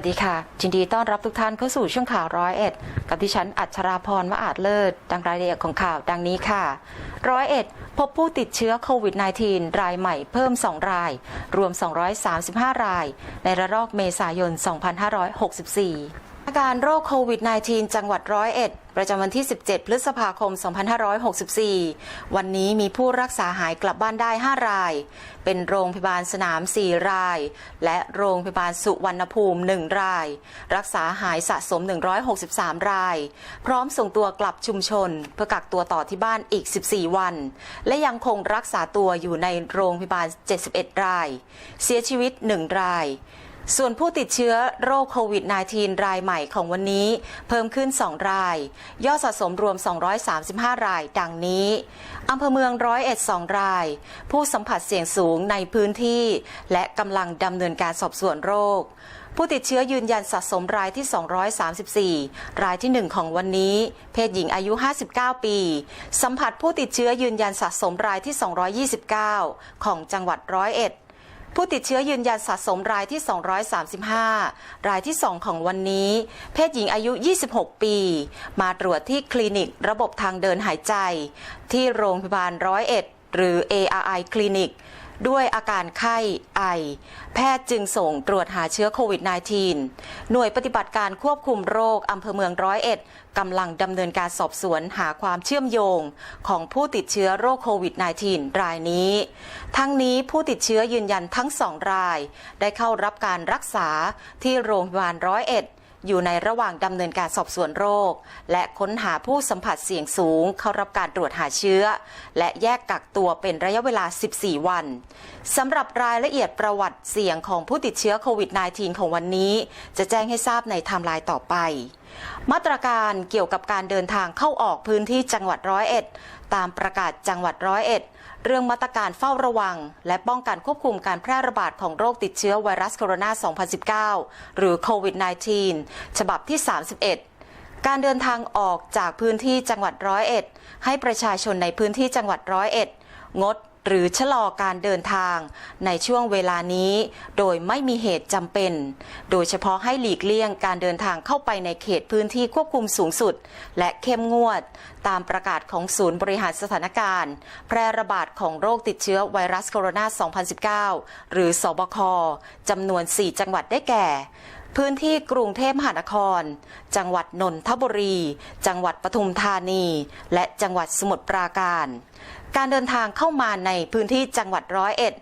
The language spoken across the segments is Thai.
วัสดีค่ะ ยินดีต้อนรับทุกท่านเข้าสู่ช่วงข่าวร้อยเอ็ดกับดิฉันอัชราพรมะอาจเลิศ ดังรายละเอียดของข่าวดังนี้ค่ะร้อยเอ็ดพบผู้ติดเชื้อโควิด -19 รายใหม่เพิ่ม 2 ราย รวม 235 ราย ในระลอกเมษายน 2564อา การโรคโควิด -19 จังหวัดร้อยเอ็ดประจำวันที่ 17 พฤษภาคม 2564 วันนี้มีผู้รักษาหายกลับบ้านได้ 5 ราย เป็นโรงพยาบาลสนาม 4 ราย และโรงพยาบาลสุวรรณภูมิ 1 ราย รักษาหายสะสม 163 ราย พร้อมส่งตัวกลับชุมชน เพื่อกักตัวต่อที่บ้านอีก 14 วัน และยังคงรักษาตัวอยู่ในโรงพยาบาล 71 ราย เสียชีวิต 1 ราย ส่วนผู้ติดเชื้อโรคโควิด -19 รายใหม่ของวันนี้ เพิ่มขึ้น 2 ราย ยอดสะสมรวม 235 ราย ดังนี้ อำเภอเมืองร้อยเอ็ดสองราย ผู้สัมผัสเสี่ยงสูงในพื้นที่ และกำลังดำเนินการสอบสวนโรค ผู้ติดเชื้อยืนยันสะสมรายที่ 234 รายที่ 1 ของวันนี้ เพศหญิงอายุ 59 ปี สัมผัสผู้ติดเชื้อยืนยันสะสมรายที่ 229 ของจังหวัดร้อยเอ็ด ผู้ติดเชื้อยืนยันสะสมรายที่ 235 รายที่ 2 ของวันนี้ เพศหญิงอายุ 26 ปี มาตรวจที่คลินิกระบบทางเดินหายใจ ที่โรงพยาบาลร้อยเอ็ดหรือ ARI คลินิก ด้วยอาการไข้ไอ แพทย์จึงส่งตรวจหาเชื้อโควิด -19 หน่วยปฏิบัติการควบคุมโรคอำเภอเมืองร้อยเอ็ดกำลังดำเนินการสอบสวนหาความเชื่อมโยงของผู้ติดเชื้อโรคโควิด -19 รายนี้ ทั้งนี้ผู้ติดเชื้อยืนยันทั้งสองราย ได้เข้ารับการรักษาที่โรงพยาบาลร้อยเอ็ด อยู่ในระหว่างดำเนินการสอบสวนโรค และค้นหาผู้สัมผัสเสี่ยงสูง เข้ารับการตรวจหาเชื้อ และแยกกักตัวเป็นระยะเวลา 14 วันสำหรับรายละเอียดประวัติเสี่ยงของผู้ติดเชื้อโควิด -19 ของวันนี้ จะแจ้งให้ทราบในไทม์ไลน์ต่อไป มาตรการเกี่ยวกับการเดินทางเข้าออกพื้นที่จังหวัดร้อยเอ็ดตามประกาศจังหวัดร้อยเอ็ด เรื่องมาตรการเฝ้าระวัง และป้องกันควบคุมการแพร่ระบาดของโรคติดเชื้อไวรัสโคโรนา 2019 หรือโควิด -19 ฉบับที่ 31 การเดินทางออกจากพื้นที่จังหวัดร้อยเอ็ด ให้ประชาชนในพื้นที่จังหวัดร้อยเอ็ด งด หรือชะลอการเดินทางในช่วงเวลานี้ โดยไม่มีเหตุจำเป็น โดยเฉพาะให้หลีกเลี่ยงการเดินทางเข้าไปในเขตพื้นที่ควบคุมสูงสุด และเข้มงวด ตามประกาศของศูนย์บริหารสถานการณ์ แพร่ระบาดของโรคติดเชื้อไวรัสโคโรนา 2019 หรือสบคจำนวน 4 จังหวัดได้แก่พื้นที่กรุงเทพมหานคร จังหวัดนนทบุรี จังหวัดปทุมธานี และจังหวัดสมุทรปราการ การเดินทางเข้ามาในพื้นที่จังหวัดร้อยเอ็ด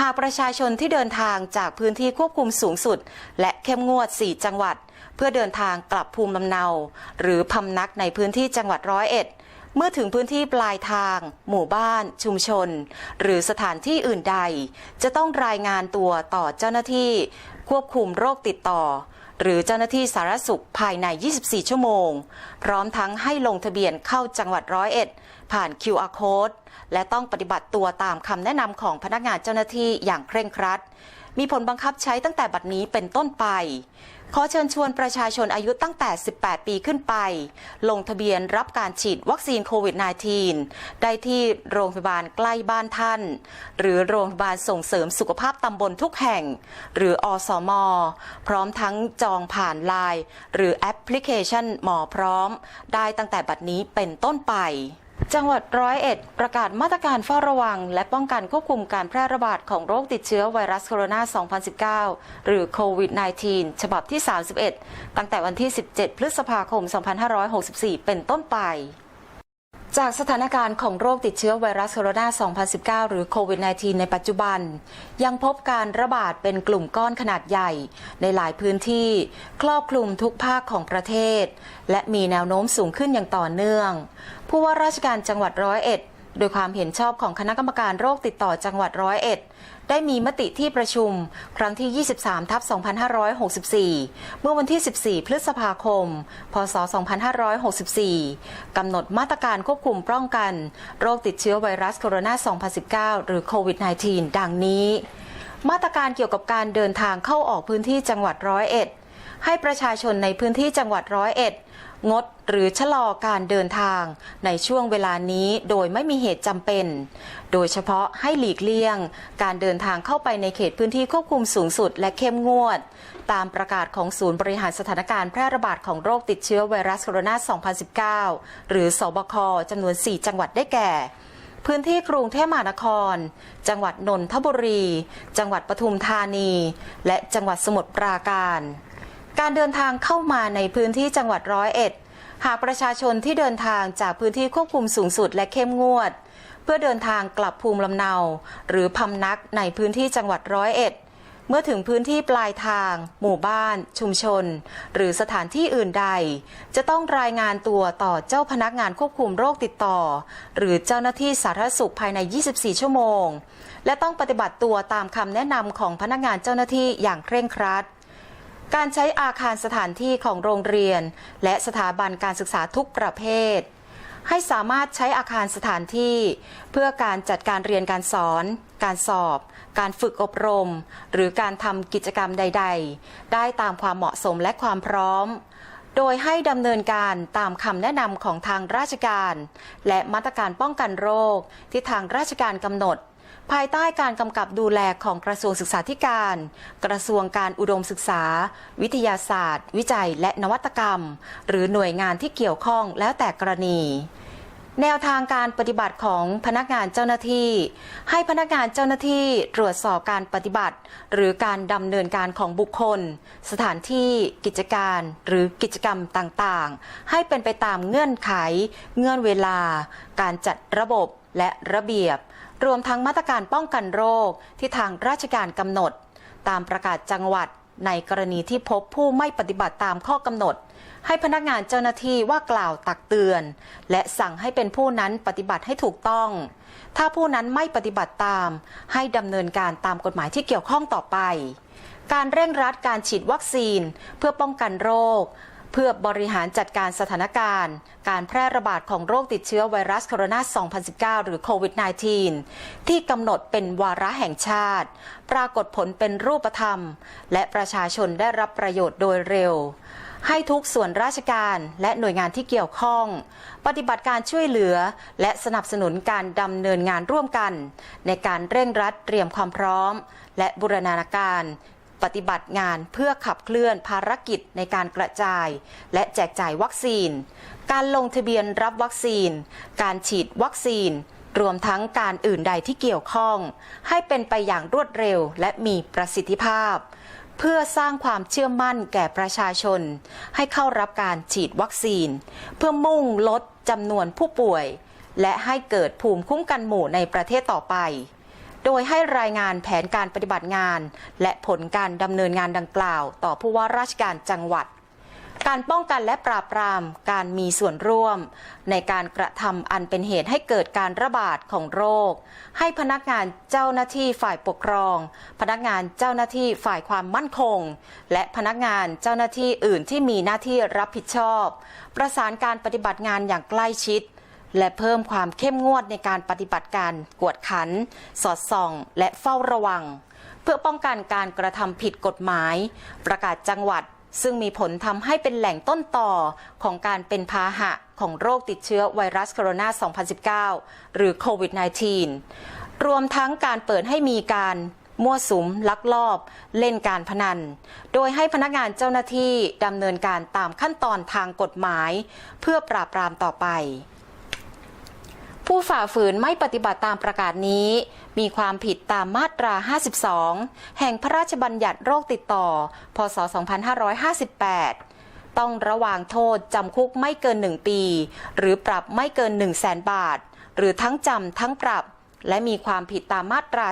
หากประชาชนที่เดินทางจากพื้นที่ควบคุมสูงสุด และเข้มงวด 4 จังหวัด เพื่อเดินทางกลับภูมิลำเนา หรือพำนักในพื้นที่จังหวัดร้อยเอ็ดเมื่อถึงพื้นที่ปลายทาง หมู่บ้าน ชุมชน หรือสถานที่อื่นใด จะต้องรายงานตัวต่อเจ้าหน้าที่ ควบคุมโรคติดต่อ หรือเจ้าหน้าที่สารสุขภายใน 24 ชั่วโมง พร้อมทั้งให้ลงทะเบียนเข้าจังหวัดร้อยเอ็ดผ่าน QR code และต้องปฏิบัติตัวตามคำแนะนำของพนักงานเจ้าหน้าที่อย่างเคร่งครัด มีผลบังคับใช้ตั้งแต่บัดนี้เป็นต้นไป ขอเชิญชวนประชาชนอายุตั้งแต่ 18 ปีขึ้นไป ลงทะเบียนรับการฉีดวัคซีนโควิด -19 ได้ที่โรงพยาบาลใกล้บ้านท่าน หรือโรงพยาบาลส่งเสริมสุขภาพตำบลทุกแห่ง หรืออสม พร้อมทั้งจองผ่านไลน์หรือแอปพลิเคชันหมอพร้อม ได้ตั้งแต่บัดนี้เป็นต้นไป จังหวัดร้อยเอ็ดประกาศมาตรการเฝ้าระวัง และป้องกันควบคุมการแพร่ระบาดของโรคติดเชื้อไวรัสโคโรนา 2019 หรือโควิด -19 ฉบับที่ 31 ตั้งแต่วันที่ 17 พฤษภาคม 2564 เป็นต้นไป จากสถานการณ์ของโรคติดเชื้อไวรัสโคโรนา 2019 หรือโควิด -19 ในปัจจุบัน ยังพบการระบาดเป็นกลุ่มก้อนขนาดใหญ่ ในหลายพื้นที่ ครอบคลุมทุกภาคของประเทศ และมีแนวโน้มสูงขึ้นอย่างต่อเนื่อง ผู้ว่าราชการจังหวัดร้อยเอ็ด โดยความเห็นชอบของคณะกรรมการโรคติดต่อจังหวัดร้อยเอ็ดได้มีมติที่ประชุม ครั้งที่ 23 ทับ 2564 เมื่อวันที่ 14 พฤษภาคม พศ 2564 กำหนดมาตรการควบคุมป้องกัน โรคติดเชื้อไวรัสโคโรนา 2019 หรือโควิด -19 ดังนี้ มาตรการเกี่ยวกับการเดินทางเข้าออกพื้นที่จังหวัดร้อยเอ็ดให้ประชาชนในพื้นที่จังหวัดร้อยเอ็ด งดหรือชะลอการเดินทางในช่วงเวลานี้โดยไม่มีเหตุจำเป็น โดยเฉพาะให้หลีกเลี่ยง การเดินทางเข้าไปในเขตพื้นที่ควบคุมสูงสุดและเข้มงวด ตามประกาศของศูนย์บริหารสถานการณ์แพร่ระบาดของโรคติดเชื้อไวรัสโคโรนา 2019 หรือสบคจำนวน 4 จังหวัดได้แก่พื้นที่กรุงเทพมหานคร จังหวัดนนทบุรี จังหวัดปทุมธานี และจังหวัดสมุทรปราการ การเดินทางเข้ามาในพื้นที่จังหวัดร้อยเอ็ด หากประชาชนที่เดินทางจากพื้นที่ควบคุมสูงสุดและเข้มงวด เพื่อเดินทางกลับภูมิลำเนา หรือพำนักในพื้นที่จังหวัดร้อยเอ็ดเมื่อถึงพื้นที่ปลายทาง หมู่บ้าน ชุมชน หรือสถานที่อื่นใด จะต้องรายงานตัวต่อเจ้าพนักงานควบคุมโรคติดต่อ หรือเจ้าหน้าที่สาธารณสุขภายใน 24 ชั่วโมง และต้องปฏิบัติตัวตามคำแนะนำของพนักงานเจ้าหน้าที่อย่างเคร่งครัด การใช้อาคารสถานที่ของโรงเรียน และสถาบันการศึกษาทุกประเภท ให้สามารถใช้อาคารสถานที่ เพื่อการจัดการเรียนการสอน การสอบ การฝึกอบรม หรือการทำกิจกรรมใด ๆ ได้ตามความเหมาะสมและความพร้อม โดยให้ดำเนินการตามคำแนะนำของทางราชการ และมาตรการป้องกันโรคที่ทางราชการกำหนด ภายใต้การกำกับดูแลของกระทรวงศึกษาธิการ กระทรวงการอุดมศึกษา วิทยาศาสตร์ วิจัยและนวัตกรรม หรือหน่วยงานที่เกี่ยวข้องแล้วแต่กรณีแนวทางการปฏิบัติของพนักงานเจ้าหน้าที่ ให้พนักงานเจ้าหน้าที่ตรวจสอบการปฏิบัติ หรือการดำเนินการของบุคคล สถานที่กิจการหรือกิจกรรมต่างๆ ให้เป็นไปตามเงื่อนไข เงื่อนเวลา การจัดระบบและระเบียบ รวมทั้งมาตรการป้องกันโรคที่ทางราชการกำหนด ตามประกาศจังหวัดในกรณีที่พบผู้ไม่ปฏิบัติตามข้อกำหนด ให้พนักงานเจ้าหน้าที่ว่ากล่าวตักเตือน และสั่งให้เป็นผู้นั้นปฏิบัติให้ถูกต้อง ถ้าผู้นั้นไม่ปฏิบัติตาม ให้ดำเนินการตามกฎหมายที่เกี่ยวข้องต่อไป การเร่งรัดการฉีดวัคซีนเพื่อป้องกันโรค เพื่อบริหารจัดการสถานการณ์ การแพร่ระบาดของโรคติดเชื้อไวรัสโคโรนา 2019 หรือโควิด -19 ที่กำหนดเป็นวาระแห่งชาติ ปรากฏผลเป็นรูปธรรม และประชาชนได้รับประโยชน์โดยเร็ว ให้ทุกส่วนราชการและหน่วยงานที่เกี่ยวข้อง ปฏิบัติการช่วยเหลือ และสนับสนุนการดำเนินงานร่วมกัน ในการเร่งรัดเตรียมความพร้อม และบูรณาการ ปฏิบัติงานเพื่อขับเคลื่อนภารกิจในการกระจาย และแจกจ่ายวัคซีน การลงทะเบียนรับวัคซีน การฉีดวัคซีน รวมทั้งการอื่นใดที่เกี่ยวข้อง ให้เป็นไปอย่างรวดเร็วและมีประสิทธิภาพ เพื่อสร้างความเชื่อมั่นแก่ประชาชน ให้เข้ารับการฉีดวัคซีน เพื่อมุ่งลดจำนวนผู้ป่วย และให้เกิดภูมิคุ้มกันหมู่ในประเทศต่อไป โดยให้รายงานแผนการปฏิบัติงาน และผลการดำเนินงานดังกล่าว ต่อผู้ว่าราชการจังหวัด การป้องกันและปราบปรามการมีส่วนร่วม ในการกระทำอันเป็นเหตุให้เกิดการระบาดของโรค ให้พนักงานเจ้าหน้าที่ฝ่ายปกครอง พนักงานเจ้าหน้าที่ฝ่ายความมั่นคง และพนักงานเจ้าหน้าที่อื่นที่มีหน้าที่รับผิดชอบ ประสานการปฏิบัติงานอย่างใกล้ชิด และเพิ่มความเข้มงวดในการปฏิบัติการกวดขัน สอดส่อง และเฝ้าระวัง เพื่อป้องกันการกระทำผิดกฎหมาย ประกาศจังหวัดซึ่งมีผลทำให้เป็นแหล่งต้นต่อของการเป็นพาหะของโรคติดเชื้อไวรัสโคโรนา 2019 หรือโควิด -19 รวมทั้งการเปิดให้มีการมั่วสุมลักลอบ เล่นการพนัน โดยให้พนักงานเจ้าหน้าที่ดำเนินการตามขั้นตอนทางกฎหมาย เพื่อปราบปรามต่อไป ผู้ฝ่าฝืนไม่ปฏิบัติตามประกาศนี้ มีความผิดตามมาตรา 52 แห่งพระราชบัญญัติโรคติดต่อ พศ 2558 ต้องระวางโทษจำคุกไม่เกิน 1 ปี หรือปรับไม่เกิน 1 0 0 0 0แบาท หรือทั้งจำทั้งปรับ และมีความผิดตามมาตรา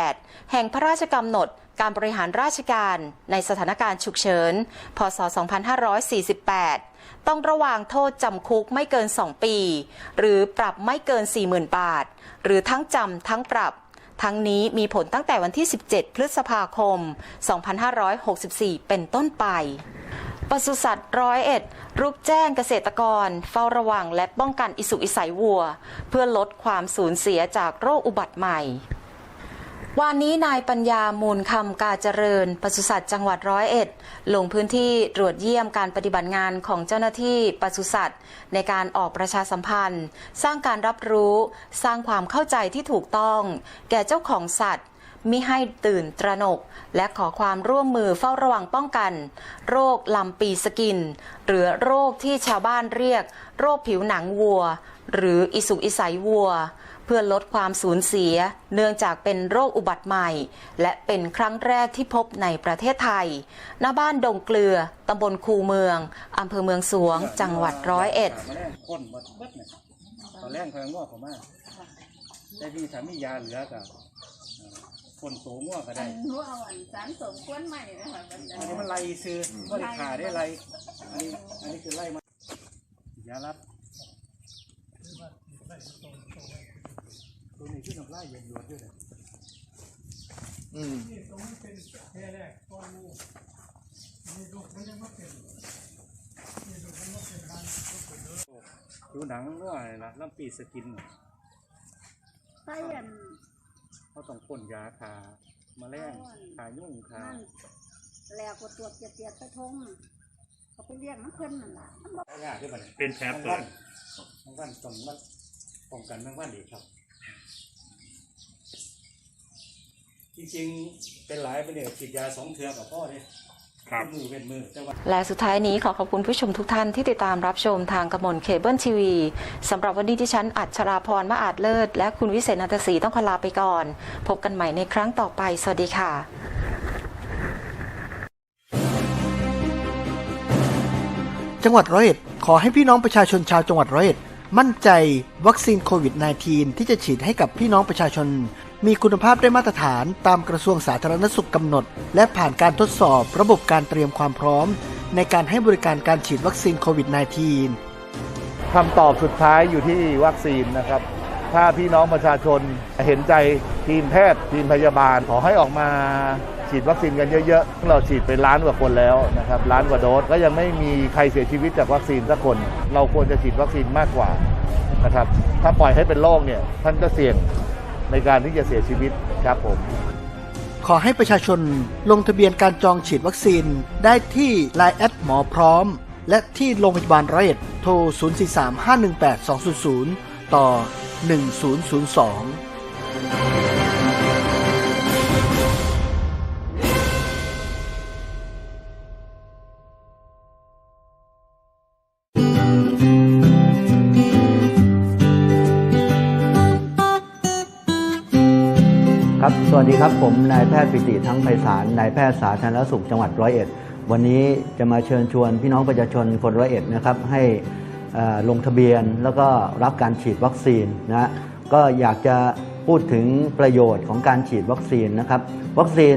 18 แห่งพระราชกำหนดการบริหารราชการในสถานการณ์ฉุกเฉิน พศ 2548 ต้องระวางโทษจำคุกไม่เกิน 2 ปี หรือปรับไม่เกิน 40,000 บาท หรือทั้งจำทั้งปรับ ทั้งนี้มีผลตั้งแต่วันที่ 17 พฤษภาคม 2564 เป็นต้นไปปศุสัตว์ร้อยเอ็ดรุกแจ้งเกษตรกร เฝ้าระวังและป้องกันอิสุอิสัยวัว เพื่อลดความสูญเสียจากโรคอุบัติใหม่ วันนี้นายปัญญามูลคำกาเจริญปศุสัตว์จังหวัดร้อยเอ็ด ลงพื้นที่ตรวจเยี่ยมการปฏิบัติงานของเจ้าหน้าที่ปศุสัตว์ ในการออกประชาสัมพันธ์ สร้างการรับรู้ สร้างความเข้าใจที่ถูกต้อง แก่เจ้าของสัตว์มิให้ตื่นตระหนก และขอความร่วมมือเฝ้าระวังป้องกัน โรคลำปีสกิน หรือโรคที่ชาวบ้านเรียก โรคผิวหนังวัว หรืออิสุกอิสัยวัว เพื่อลดความสูญเสีย เนื่องจากเป็นโรคอุบัติใหม่ และเป็นครั้งแรกที่พบในประเทศไทย ณ บ้านดงเกลือ ตำบลคูเมือง อำเภอเมืองสวง จังหวัดร้อยเอ็ดมาแรงคนหมดเบิดเนี่ยตอนแรกพลังงอกเขามาแต่ที่ถ้ามียาเหลือกับคนโสงอกก็อัได้นหนูเอาอันสารสมกวนใหม่นะคะมันอันนี้มันไล่ซื้อว่าได้ขาได้ไล่อันนี้อันนี้คือไล่มายาลัดตัว นี้ที่น้ำไล่ยังหยวดด้วยนะอืมดูหนังว่าอะไรล่ะลำปีสกินน่ะใส่อันเขาต้องพ่นยาขาแมลงขายุ่งขานั่นแล้วก็ตรวจเจียดๆไปทงเขาไปเรียกน้ำเพิ่นนั่นล่ะมันบอกยาขึ้นมาเนี่ยเป็นแผลเปิดทั้งวันต้องวัดป้องกันทั้งวันอีกครับ จริงๆ เป็นหลายประเดี๋ยวฉีดยาสองเทือกับพ่อเนี่ยครับมือเป็นมือแต่ว่าและสุดท้ายนี้ขอขอบคุณผู้ชมทุกท่านที่ติดตามรับชมทางกระมวลเคเบิลทีวีสำหรับวันนี้ที่ฉันอัชราพรมาอาจเลิศ และคุณวิเศษนันทศรีต้องขอลาไปก่อน พบกันใหม่ในครั้งต่อไป สวัสดีค่ะจังหวัดร้อยเอ็ดขอให้พี่น้องประชาชนชาวจังหวัดร้อยเอ็ดมั่นใจวัคซีนโควิด -19 ที่จะฉีดให้กับพี่น้องประชาชน มีคุณภาพได้มาตรฐานตามกระทรวงสาธารณสุขกำหนด และผ่านการทดสอบระบบการเตรียมความพร้อม ในการให้บริการการฉีดวัคซีนโควิด -19 คำตอบสุดท้ายอยู่ที่วัคซีนนะครับ ถ้าพี่น้องประชาชนเห็นใจทีมแพทย์ทีมพยาบาลขอให้ออกมาฉีดวัคซีนกันเยอะๆ เราฉีดไปล้านกว่าคนแล้วนะครับล้านกว่าโดสก็ยังไม่มีใครเสียชีวิตจากวัคซีนสักคน เราควรจะฉีดวัคซีนมากกว่านะครับ ถ้าปล่อยให้เป็นโรคเนี่ยท่านก็เสี่ยง ในการที่จะเสียชีวิตครับผม ขอให้ประชาชนลงทะเบียนการจองฉีดวัคซีนได้ที่ Line แอดหมอพร้อม และที่โรงพยาบาลร้อยเอ็ดโทร 043-518-200 ต่อ 1002 สวัสดีครับ ผมนายแพทย์ปิติทั้งไพศาลนายแพทย์สาธารณสุขจังหวัดร้อยเอ็ดวันนี้จะมาเชิญชวนพี่น้องประชาชนคนร้อยเอ็ดนะครับให้ลงทะเบียนแล้วก็รับการฉีดวัคซีนนะก็อยากจะพูดถึงประโยชน์ของการฉีดวัคซีนนะครับ วัคซีน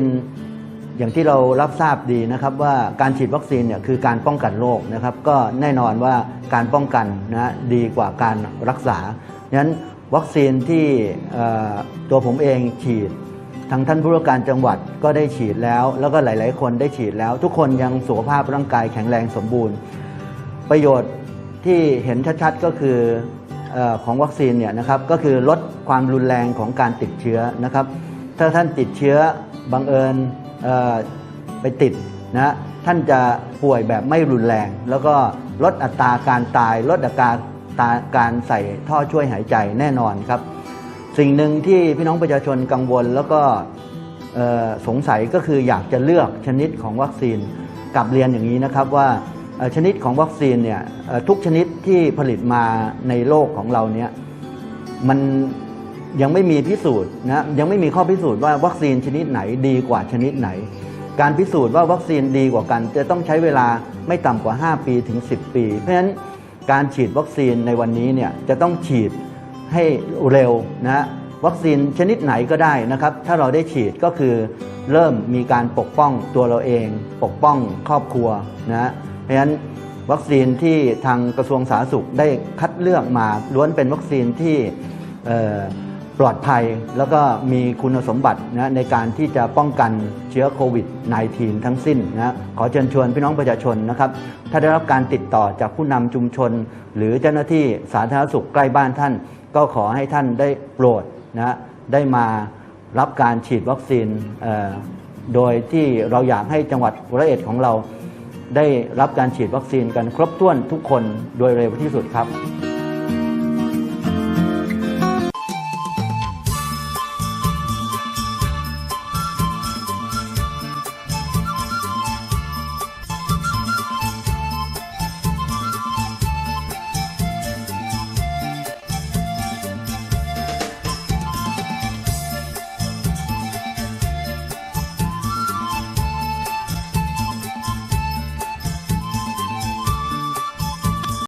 อย่างที่เรารับทราบดีนะครับว่าการฉีดวัคซีนเนี่ยคือการป้องกันโรคนะครับ ก็แน่นอนว่าการป้องกันนะดีกว่าการรักษาฉะนั้นวัคซีนที่ตัวผมเองฉีด ทางท่านผู้ว่าการจังหวัดก็ได้ฉีดแล้ว แล้วก็หลาย ๆ คนได้ฉีดแล้ว ทุกคนยังสุขภาพร่างกายแข็งแรงสมบูรณ์ ประโยชน์ที่เห็นชัด ๆ ก็คืออของวัคซีนเนี่ยนะครับก็คือลดความรุนแรงของการติดเชื้อนะครับ ถ้าท่านติดเชื้อบังเอิญไปติดนะท่านจะป่วยแบบไม่รุนแรง แล้วก็ลดอัตราการตาย ลดอัตราการใส่ท่อช่วยหายใจแน่นอนครับ สิ่งหนึ่งที่พี่น้องประชาชนกังวลแล้วก็สงสัยก็คืออยากจะเลือกชนิดของวัคซีนกลับเรียนอย่างนี้นะครับว่าชนิดของวัคซีนเนี่ยทุกชนิดที่ผลิตมาในโลกของเราเนี่ยมันยังไม่มีพิสูจน์นะยังไม่มีข้อพิสูจน์ว่าวัคซีนชนิดไหนดีกว่าชนิดไหน การพิสูจน์ว่าวัคซีนดีกว่ากัน จะต้องใช้เวลาไม่ต่ำกว่า 5 ปีถึง 10 ปี เพราะฉะนั้นการฉีดวัคซีนในวันนี้เนี่ยจะต้องฉีด ให้เร็วนะวัคซีนชนิดไหนก็ได้นะครับ ถ้าเราได้ฉีดก็คือเริ่มมีการปกป้องตัวเราเอง ปกป้องครอบครัวนะเพราะฉะนั้นวัคซีนที่ทางกระทรวงสาธารณสุขได้คัดเลือกมาล้วนเป็นวัคซีนที่ปลอดภัยแล้วก็มีคุณสมบัตินะในการที่จะป้องกันเชื้อโควิด -19 ทั้งสิ้นนะขอเชิญชวนพี่น้องประชาชนนะครับ ถ้าได้รับการติดต่อจากผู้นำชุมชน หรือเจ้าหน้าที่สาธารณสุขใกล้บ้านท่าน ก็ขอให้ท่านได้โปรดนะได้มารับการฉีดวัคซีนเอ่อโดยที่เราอยากให้จังหวัดระเอ็ดของเรา ได้รับการฉีดวัคซีนกันครบถ้วนทุกคนโดยเร็วที่สุดครับ